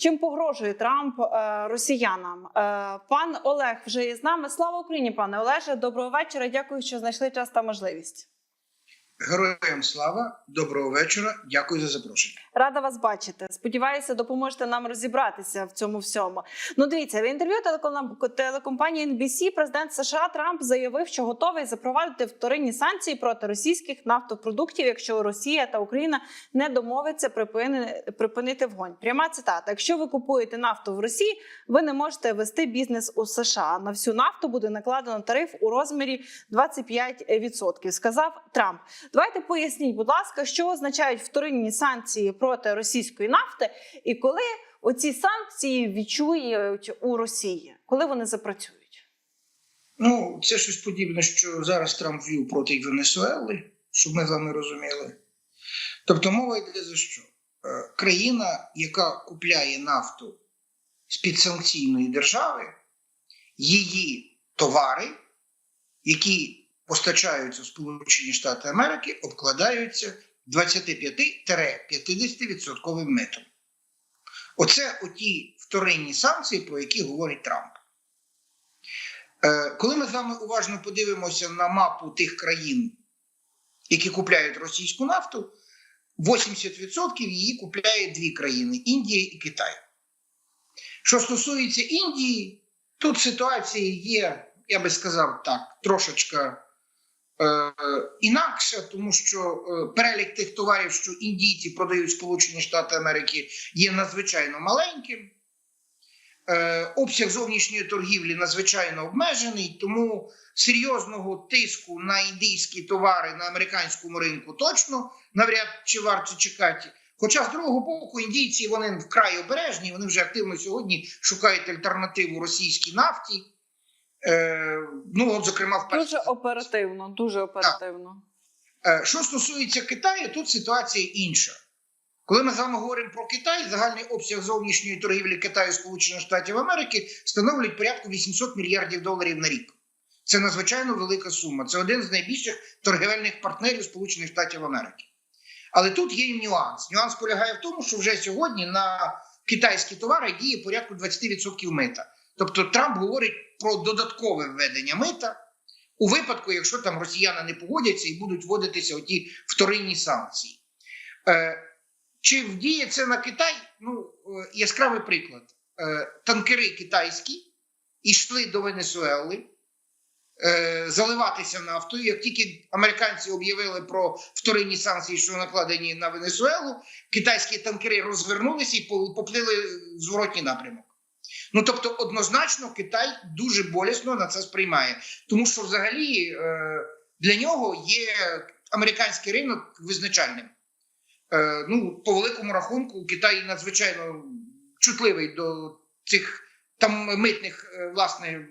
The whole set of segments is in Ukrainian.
Чим погрожує Трамп е, росіянам? Е, пан Олег вже є з нами. Слава Україні, пане Олеже. Доброго вечора. Дякую, що знайшли час та можливість. Героям слава, доброго вечора. Дякую за запрошення. Рада вас бачити. Сподіваюся, допоможете нам розібратися в цьому всьому. Ну, дивіться, в інтерв'ю телеком- телекомпанії NBC президент США Трамп заявив, що готовий запровадити вторинні санкції проти російських нафтопродуктів, якщо Росія та Україна не домовляться припини- припинити вогонь. Пряма цитата: якщо ви купуєте нафту в Росії, ви не можете вести бізнес у США. На всю нафту буде накладено тариф у розмірі 25%, сказав Трамп. Давайте поясніть, будь ласка, що означають вторинні санкції проти російської нафти, і коли оці санкції відчують у Росії, коли вони запрацюють? Ну, це щось подібне, що зараз Трамп ввів проти Венесуели, щоб ми з вами розуміли. Тобто мова йде за що? Е, Країна, яка купляє нафту з підсанкційної держави, її товари, які постачаються в Сполучені Штати Америки, обкладаються 25-50% митом. Оце оті вторинні санкції, про які говорить Трамп. Е, Коли ми з вами уважно подивимося на мапу тих країн, які купляють російську нафту, 80% її купляє дві країни Індія і Китай. Що стосується Індії, тут ситуація є, я би сказав так, трошечка інакша, тому що е, перелік тих товарів, що індійці продають Сполучені Штати Америки, є надзвичайно маленьким. Е, обсяг зовнішньої торгівлі надзвичайно обмежений, тому серйозного тиску на індійські товари на американському ринку точно навряд чи варто чекати. Хоча, з другого боку, індійці вони вкрай обережні, вони вже активно сьогодні шукають альтернативу російській нафті. Е, ну, от, зокрема, в першій Дуже оперативно, дуже оперативно. Е, Що стосується Китаю, тут ситуація інша. Коли ми з вами говоримо про Китай, загальний обсяг зовнішньої торгівлі Китаю Сполучених Штатів Америки становить порядку 800 мільярдів доларів на рік. Це надзвичайно велика сума. Це один з найбільших торгівельних партнерів Сполучених Штатів Америки. Але тут є і нюанс. Нюанс полягає в тому, що вже сьогодні на китайські товари діє порядку 20% мита. Тобто Трамп говорить про додаткове введення мита у випадку, якщо там росіяни не погодяться і будуть вводитися оті вторинні санкції. Е, чи вдіє це на Китай? Ну, е, яскравий приклад. Е, танкери китайські йшли до Венесуели е, заливатися нафтою. Як тільки американці об'явили про вторинні санкції, що накладені на Венесуелу, китайські танкери розвернулися і поплили в зворотній напрямок. Ну тобто, однозначно, Китай дуже болісно на це сприймає, тому що взагалі е, для нього є американський ринок визначальним. Е, ну, по великому рахунку, Китай надзвичайно чутливий до цих там митних е, власне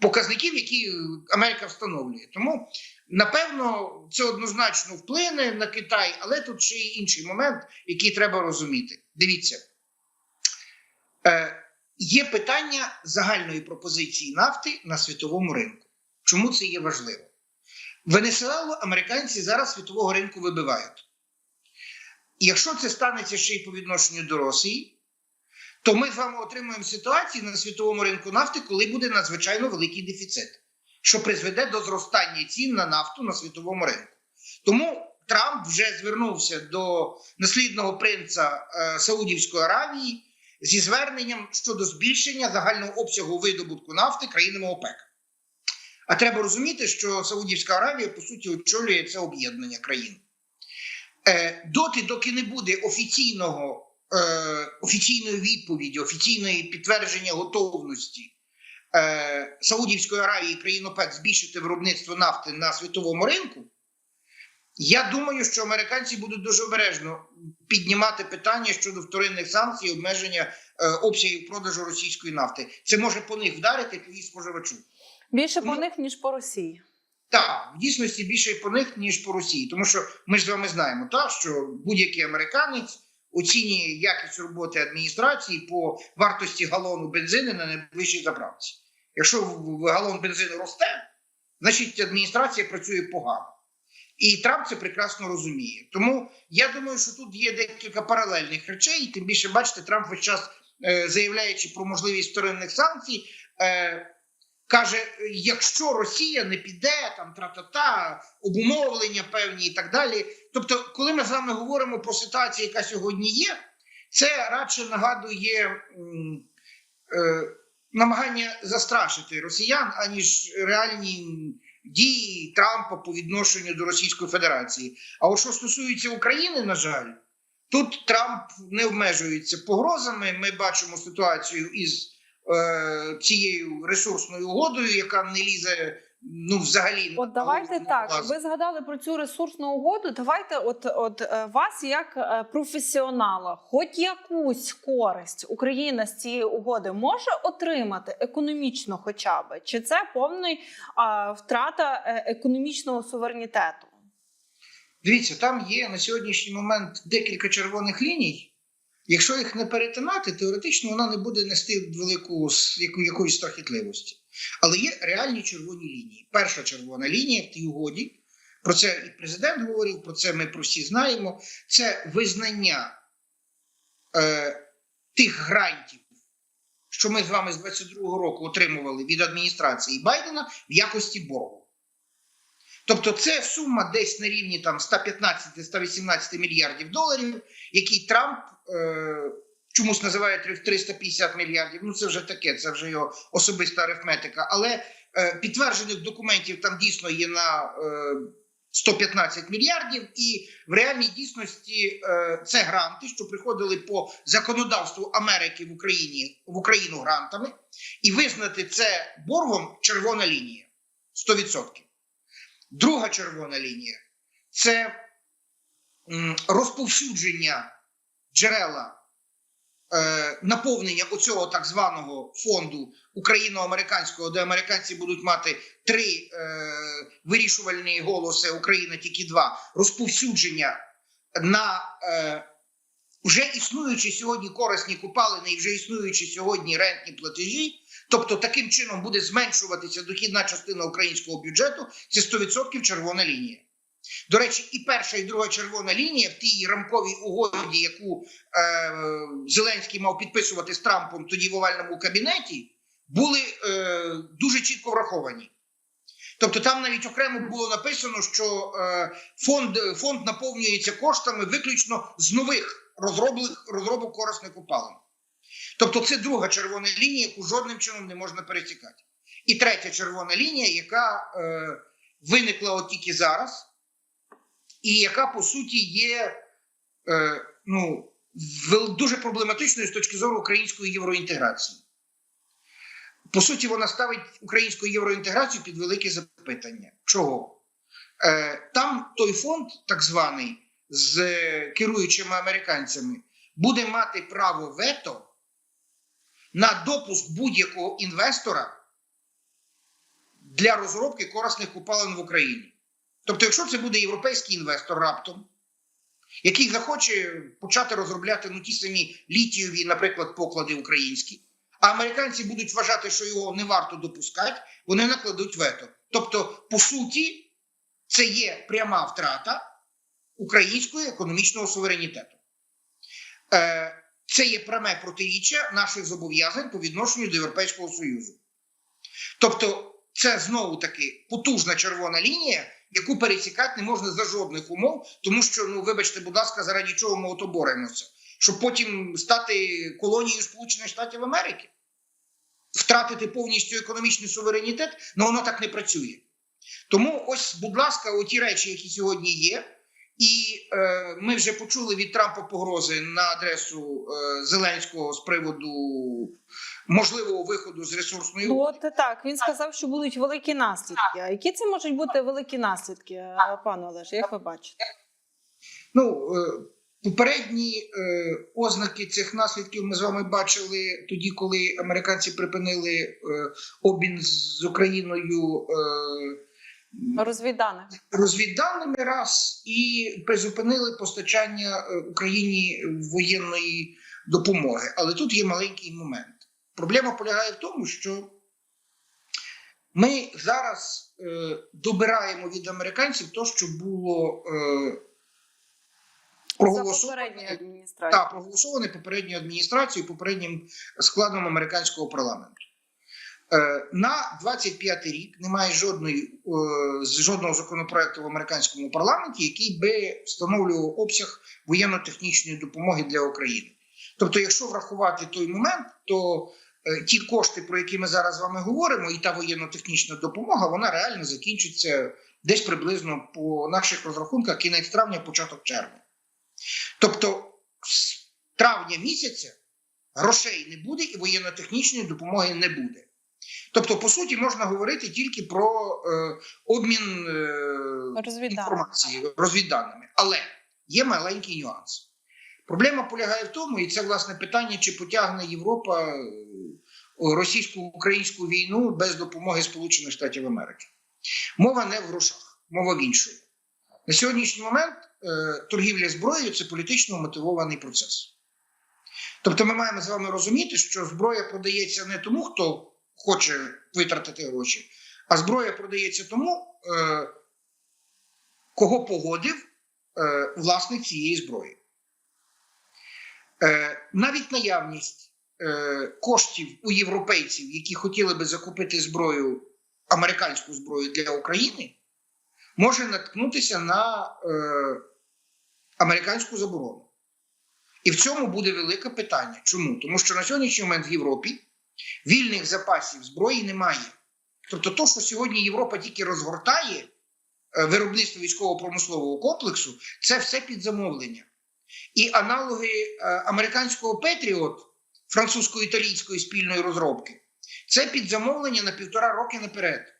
показників, які Америка встановлює. Тому напевно це однозначно вплине на Китай, але тут ще й інший момент, який треба розуміти. Дивіться. Е, Є питання загальної пропозиції нафти на світовому ринку. Чому це є важливо? Венесуелу американці зараз світового ринку вибивають. Якщо це станеться ще й по відношенню до Росії, то ми з вами отримуємо ситуацію на світовому ринку нафти, коли буде надзвичайно великий дефіцит, що призведе до зростання цін на нафту на світовому ринку. Тому Трамп вже звернувся до наслідного принца е, Саудівської Аравії зі зверненням щодо збільшення загального обсягу видобутку нафти країнами ОПЕК. А треба розуміти, що Саудівська Аравія по суті очолює це об'єднання країн. Е, доти, доки не буде офіційного, е, офіційної відповіді, офіційної підтвердження готовності е, Саудівської Аравії країн ОПЕК збільшити виробництво нафти на світовому ринку. Я думаю, що американці будуть дуже обережно піднімати питання щодо вторинних санкцій, обмеження е, обсягів продажу російської нафти. Це може по них вдарити по їх споживачу. Більше по Ну, них ніж по Росії. Так, в дійсності більше по них, ніж по Росії. Тому що ми ж з вами знаємо, так, що будь-який американець оцінює якість роботи адміністрації по вартості галону бензину на найближчій заправці. Якщо галон бензину росте, значить адміністрація працює погано. І Трамп це прекрасно розуміє. Тому я думаю, що тут є декілька паралельних речей. Тим більше, бачите, Трамп весь час е, заявляючи про можливість вторинних санкцій, е, каже: якщо Росія не піде, там тра-та-та, обумовлення певні і так далі. Тобто, коли ми з вами говоримо про ситуацію, яка сьогодні є, це радше нагадує е, намагання застрашити росіян, аніж реальні дії Трампа по відношенню до Російської Федерації. А от що стосується України, на жаль, тут Трамп не обмежується погрозами. Ми бачимо ситуацію із е, цією ресурсною угодою, яка не лізе. Ну, взагалі, От давайте на так. Ви згадали про цю ресурсну угоду. Давайте, от, от е, вас, як е, професіонала, хоч якусь користь Україна з цієї угоди може отримати економічно, хоча б чи це повна втрата е, економічного суверенітету? Дивіться, там є на сьогоднішній момент декілька червоних ліній. Якщо їх не перетинати, теоретично вона не буде нести велику якоїсь страхітливості. Але є реальні червоні лінії. Перша червона лінія в тій угоді. Про це і президент говорив, про це ми про всі знаємо. Це визнання е, тих грантів, що ми з вами з 22-го року отримували від адміністрації Байдена в якості боргу. Тобто, це сума десь на рівні там 115-118 мільярдів доларів, які Трамп е, чомусь називає 350 мільярдів. Ну це вже таке, це вже його особиста арифметика. Але е, підтверджених документів там дійсно є на е, 115 мільярдів, і в реальній дійсності е, це гранти, що приходили по законодавству Америки в Україні в Україну грантами, і визнати це боргом червона лінія 100%. Друга червона лінія це розповсюдження джерела е, наповнення оцього так званого фонду україно-американського, де американці будуть мати три е, вирішувальні голоси, Україна тільки два. Розповсюдження на е, вже існуючі сьогодні корисні купалини і вже існуючі сьогодні рентні платежі. Тобто таким чином буде зменшуватися дохідна частина українського бюджету. Це 100% червона лінія. До речі, і перша, і друга червона лінія в тій рамковій угоді, яку е, Зеленський мав підписувати з Трампом тоді в овальному кабінеті, були е, дуже чітко враховані. Тобто там навіть окремо було написано, що е, фонд, фонд наповнюється коштами виключно з нових розроблених розробок корисних копалин. Тобто, це друга червона лінія, яку жодним чином не можна пересікати. І третя червона лінія, яка е, виникла от тільки зараз, і яка по суті є е, ну, дуже проблематичною з точки зору української євроінтеграції. По суті, вона ставить українську євроінтеграцію під велике запитання. Чого? Е, там той фонд, так званий, з керуючими американцями, буде мати право вето на допуск будь-якого інвестора для розробки корисних купалин в Україні. Тобто, якщо це буде європейський інвестор раптом, який захоче почати розробляти ну, ті самі літієві, наприклад, поклади українські, а американці будуть вважати, що його не варто допускати, вони накладуть вето. Тобто, по суті, це є пряма втрата українського економічного суверенітету. Е, це є пряме протиріччя наших зобов'язань по відношенню до Європейського Союзу. Тобто, це знову таки потужна червона лінія, яку пересікати не можна за жодних умов, тому що, ну вибачте, будь ласка, заради чого ми ото боремося, щоб потім стати колонією Сполучених Штатів Америки, втратити повністю економічний суверенітет, ну воно так не працює. Тому ось, будь ласка, оті речі, які сьогодні є. І е, ми вже почули від Трампа погрози на адресу е, Зеленського з приводу можливого виходу з ресурсної Ну, от так він сказав, що будуть великі наслідки. А які це можуть бути великі наслідки, е, пане Олеже? Як ви бачите? Ну, е, попередні е, ознаки цих наслідків ми з вами бачили тоді, коли американці припинили е, обмін з Україною е, Розвідданих. розвідданими раз і призупинили постачання е, Україні воєнної допомоги. Але тут є маленький момент. Проблема полягає в тому, що Ми зараз е, добираємо від американців те, що було е, проголосоване, проголосоване попередньою адміністрацією, попереднім складом американського парламенту. Е, на 25 рік немає жодної, е, жодного законопроекту в американському парламенті, який би встановлював обсяг воєнно-технічної допомоги для України. Тобто, якщо врахувати той момент, то е, ті кошти, про які ми зараз з вами говоримо, і та воєнно-технічна допомога, вона реально закінчиться десь приблизно по наших розрахунках кінець травня, початок червня. Тобто, з травня місяця грошей не буде і воєнно-технічної допомоги не буде. Тобто, по суті, можна говорити тільки про е, обмін е, інформації, розвідданими. Але є маленький нюанс. Проблема полягає в тому, і це власне питання, чи потягне Європа е, російсько-українську війну без допомоги Сполучених Штатів Америки. Мова не в грошах, мова в іншому. На сьогоднішній момент е, торгівля зброєю це політично мотивований процес. Тобто, ми маємо з вами розуміти, що зброя продається не тому, хто хоче витратити гроші, а зброя продається тому, е, кого погодив е, власник цієї зброї. Е, навіть наявність е, коштів у європейців, які хотіли би закупити зброю, американську зброю для України, може наткнутися на е, американську заборону. І в цьому буде велике питання. Чому? Тому що на сьогоднішній момент в Європі вільних запасів зброї немає. Тобто, то, що сьогодні Європа тільки розгортає е, виробництво військово-промислового комплексу, це все під замовлення. І аналоги е, американського Петріот, французько-італійської спільної розробки, це під замовлення на півтора роки наперед.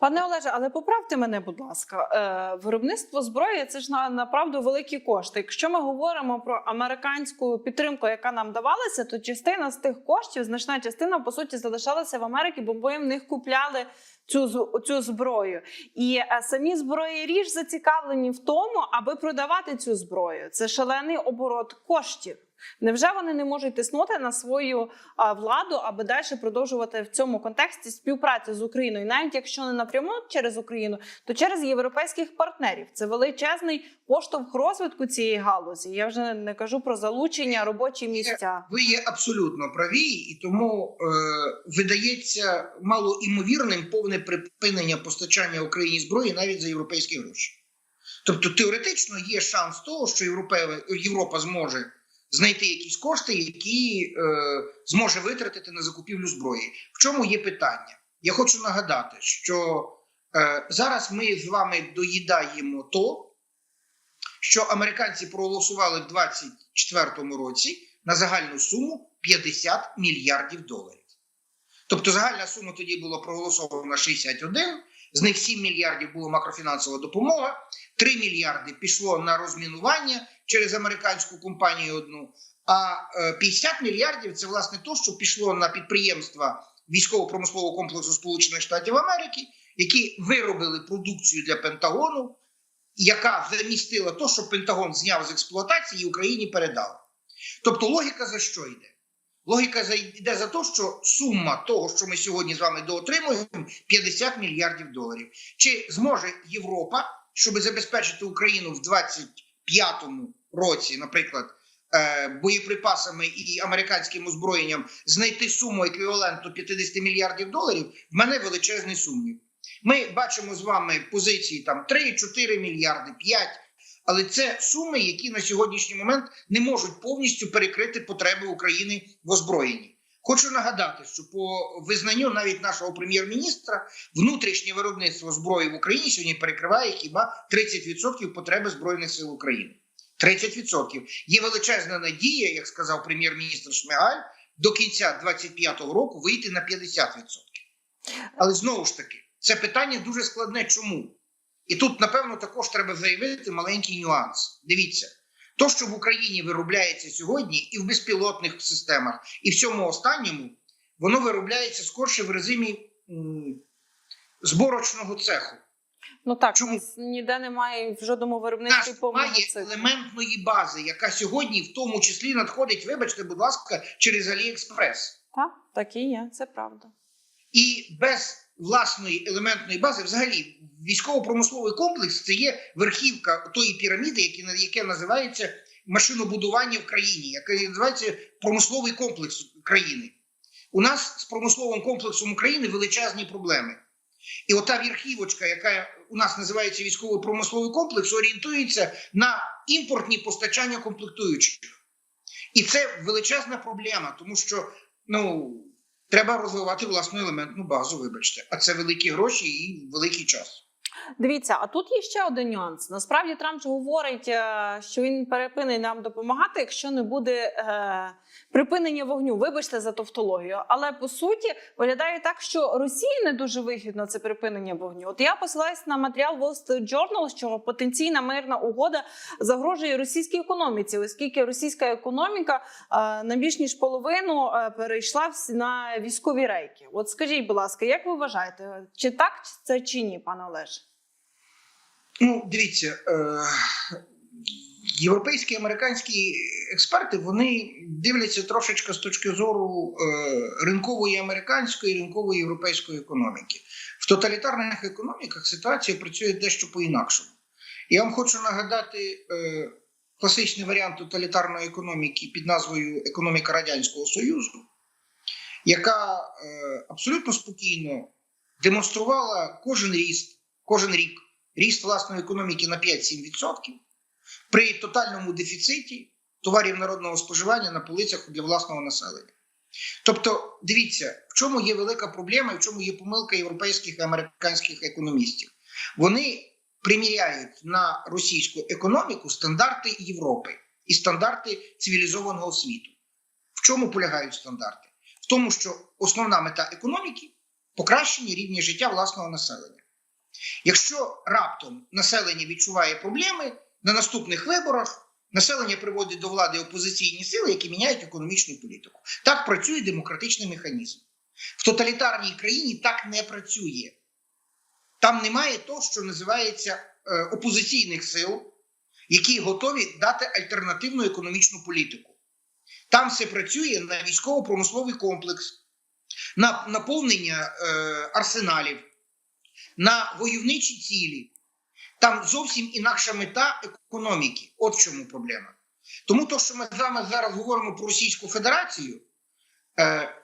Пане Олеже, але поправте мене, будь ласка, е, виробництво зброї це ж на направду великі кошти. Якщо ми говоримо про американську підтримку, яка нам давалася, то частина з тих коштів, значна частина по суті залишалася в Америці, бо в них купляли цю цю зброю. І е, самі зброєрі ж зацікавлені в тому, аби продавати цю зброю. Це шалений оборот коштів. Невже вони не можуть тиснути на свою владу, аби далі продовжувати в цьому контексті співпрацю з Україною, навіть якщо не напряму через Україну, то через європейських партнерів. Це величезний поштовх розвитку цієї галузі. Я вже не кажу про залучення робочі місця. Ви є абсолютно праві, і тому е, видається малоімовірним повне припинення постачання Україні зброї навіть за європейські гроші. Тобто теоретично є шанс того, що Європа, Європа зможе знайти якісь кошти, які е, зможе витратити на закупівлю зброї. В чому є питання? Я хочу нагадати, що е, зараз ми з вами доїдаємо то, що американці проголосували в 2024 році на загальну суму 50 мільярдів доларів. Тобто загальна сума тоді була проголосована 61, з них 7 мільярдів була макрофінансова допомога, 3 мільярди пішло на розмінування через американську компанію одну, а е, 50 мільярдів це власне то, що пішло на підприємства військово-промислового комплексу Сполучених Штатів Америки, які виробили продукцію для Пентагону, яка замістила то, що Пентагон зняв з експлуатації і Україні передав. Тобто логіка за що йде? Логіка йде за те, що сума того, що ми сьогодні з вами доотримуємо, 50 мільярдів доларів. Чи зможе Європа, щоб забезпечити Україну в 25-му році, наприклад, е, боєприпасами і американським озброєнням, знайти суму еквіваленту 50 мільярдів доларів? В мене величезний сумнів. Ми бачимо з вами позиції там 3-4 мільярди, 5, але це суми, які на сьогоднішній момент не можуть повністю перекрити потреби України в озброєнні. Хочу нагадати, що по визнанню навіть нашого прем'єр-міністра внутрішнє виробництво зброї в Україні сьогодні перекриває хіба 30% потреби збройних сил України. 30%. Є величезна надія, як сказав прем'єр-міністр Шмигаль, до кінця 2025 року вийти на 50%. Але знову ж таки, це питання дуже складне. Чому? І тут, напевно, також треба заявити маленький нюанс. Дивіться, то, що в Україні виробляється сьогодні, і в безпілотних системах, і в цьому останньому, воно виробляється скорше в режимі зборочного цеху. Ну так, Чому? ніде немає в жодному виробництві повного немає елементної бази, яка сьогодні в тому числі надходить, вибачте, будь ласка, через Аліекспрес. Так, так і є, це правда. І без власної елементної бази, взагалі, військово-промисловий комплекс це є верхівка тої піраміди, яке, називається машинобудування в країні, яке називається промисловий комплекс країни. У нас з промисловим комплексом України величезні проблеми. І ота верхівочка, яка у нас називається військово-промисловий комплекс, орієнтується на імпортні постачання комплектуючих. І це величезна проблема, тому що ну, треба розвивати власну елементну базу, вибачте. А це великі гроші і великий час. Дивіться, а тут є ще один нюанс. Насправді Трамп говорить, е, що він перепинить нам допомагати, якщо не буде е, припинення вогню. Вибачте за тавтологію. Але по суті виглядає так, що Росії не дуже вигідно це припинення вогню. От я посилаюсь на матеріал Wall Street Journal, що потенційна мирна угода загрожує російській економіці, оскільки російська економіка е, на більш ніж половину е, перейшла на військові рейки. От скажіть, будь ласка, як ви вважаєте, чи так це чи ні, пане Олеже? Ну, дивіться, е, європейські американські експерти вони дивляться трошечки з точки зору е, ринкової американської, ринкової європейської економіки. В тоталітарних економіках ситуація працює дещо по-інакшому. Я вам хочу нагадати е, класичний варіант тоталітарної економіки під назвою Економіка Радянського Союзу, яка абсолютно спокійно демонструвала кожен ріст, кожен рік ріст власної економіки на 5-7% при тотальному дефіциті товарів народного споживання на полицях для власного населення. Тобто, дивіться, в чому є велика проблема і в чому є помилка європейських і американських економістів. Вони приміряють на російську економіку стандарти Європи і стандарти цивілізованого світу. В чому полягають стандарти? В тому, що основна мета економіки покращення рівня життя власного населення. Якщо раптом населення відчуває проблеми на наступних виборах, населення приводить до влади опозиційні сили, які міняють економічну політику. Так працює демократичний механізм. В тоталітарній країні так не працює. Там немає того, що називається е, опозиційних сил, які готові дати альтернативну економічну політику. Там все працює на військово-промисловий комплекс, на наповнення е, арсеналів на войовничі цілі. Там зовсім інакша мета економіки. От в чому проблема. Тому то, що ми з вами зараз говоримо про Російську Федерацію, е,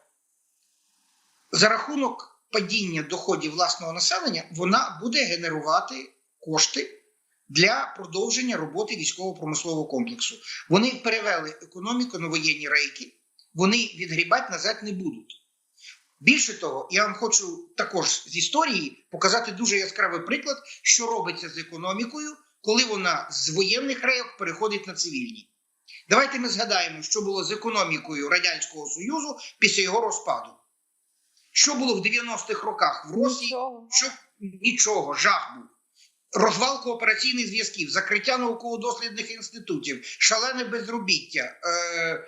за рахунок падіння доходів власного населення, вона буде генерувати кошти для продовження роботи військово-промислового комплексу. Вони перевели економіку на воєнні рейки, вони відгрібати назад не будуть. Більше того, я вам хочу також з історії показати дуже яскравий приклад, що робиться з економікою, коли вона з воєнних рейок переходить на цивільні. Давайте ми згадаємо, що було з економікою Радянського Союзу після його розпаду. Що було в 90-х роках в Росії? Нічого. Що нічого, жах був. Розвал коопераційних зв'язків, закриття науково-дослідних інститутів, шалене безробіття, е,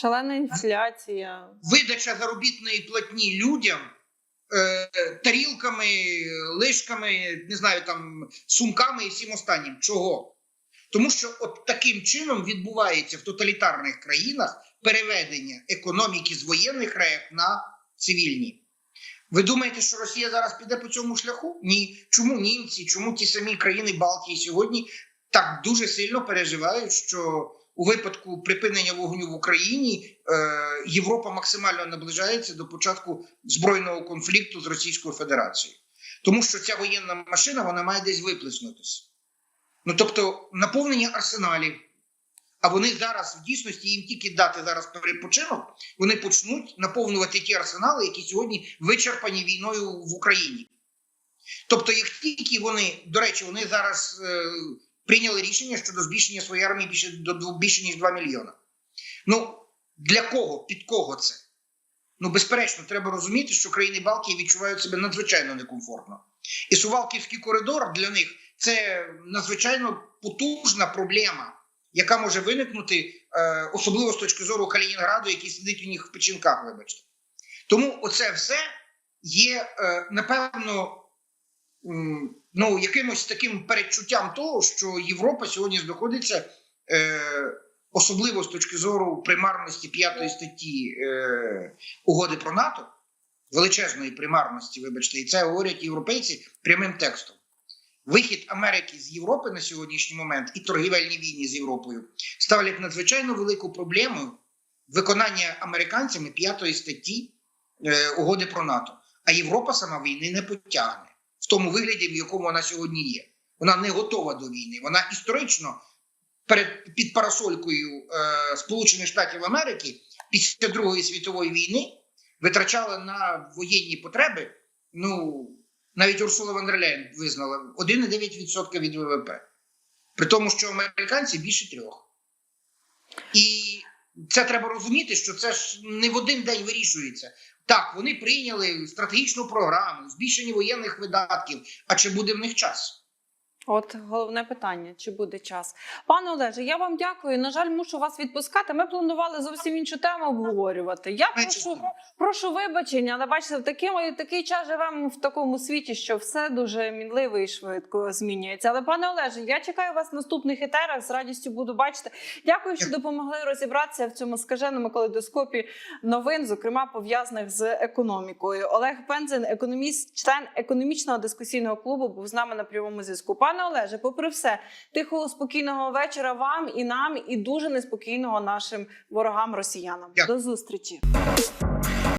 Шалена інфляція. видача заробітної платні людям е, тарілками, лишками, не знаю, там сумками і всім останнім. Чого? Тому що от таким чином відбувається в тоталітарних країнах переведення економіки з воєнних рейок на цивільні. Ви думаєте, що Росія зараз піде по цьому шляху? Ні. Чому німці, чому ті самі країни Балтії сьогодні так дуже сильно переживають, що у випадку припинення вогню в Україні е, Європа максимально наближається до початку збройного конфлікту з Російською Федерацією, тому що ця воєнна машина вона має десь виплеснутися. Ну тобто наповнення арсеналів. А вони зараз в дійсності їм тільки дати зараз перепочинок, вони почнуть наповнювати ті арсенали, які сьогодні вичерпані війною в Україні. Тобто, як тільки вони, до речі, вони зараз е, прийняли рішення щодо збільшення своєї армії більше до більше ніж 2 мільйона. Ну для кого? Під кого це? Ну, безперечно, треба розуміти, що країни Балтії відчувають себе надзвичайно некомфортно. І Сувалківський коридор для них це надзвичайно потужна проблема, яка може виникнути, е, особливо з точки зору Калінінграду, який сидить у них в печінках, вибачте. Тому оце все є, е, напевно, ну, якимось таким передчуттям того, що Європа сьогодні знаходиться, е, особливо з точки зору примарності п'ятої статті угоди про НАТО, величезної примарності, вибачте, і це говорять європейці прямим текстом. Вихід Америки з Європи на сьогоднішній момент і торгівельні війни з Європою ставлять надзвичайно велику проблему виконання американцями п'ятої статті е, угоди про НАТО. А Європа сама війни не потягне в тому вигляді, в якому вона сьогодні є. Вона не готова до війни. Вона історично перед під парасолькою е, Сполучених Штатів Америки після Другої світової війни витрачала на воєнні потреби. Ну навіть Урсула вон визнала 1,9% від ВВП. При тому, що американці більше трьох. І це треба розуміти, що це ж не в один день вирішується. Так, вони прийняли стратегічну програму, збільшення воєнних видатків. А чи буде в них час? От головне питання: чи буде час, пане Олеже? Я вам дякую. На жаль, мушу вас відпускати. Ми планували зовсім іншу тему обговорювати. Я прошу, прошу вибачення, але бачите, в такий, такий час живемо в такому світі, що все дуже мінливо і швидко змінюється. Але пане Олеже, я чекаю вас в наступних етерах. З радістю буду бачити. Дякую, що допомогли розібратися в цьому скаженому калейдоскопі новин, зокрема пов'язаних з економікою. Олег Пензен, економіст, член економічного дискусійного клубу, був з нами на прямому зв'язку. Пане Олеже, попри все, тихого спокійного вечора вам і нам, і дуже неспокійного нашим ворогам росіянам. Дякую. До зустрічі.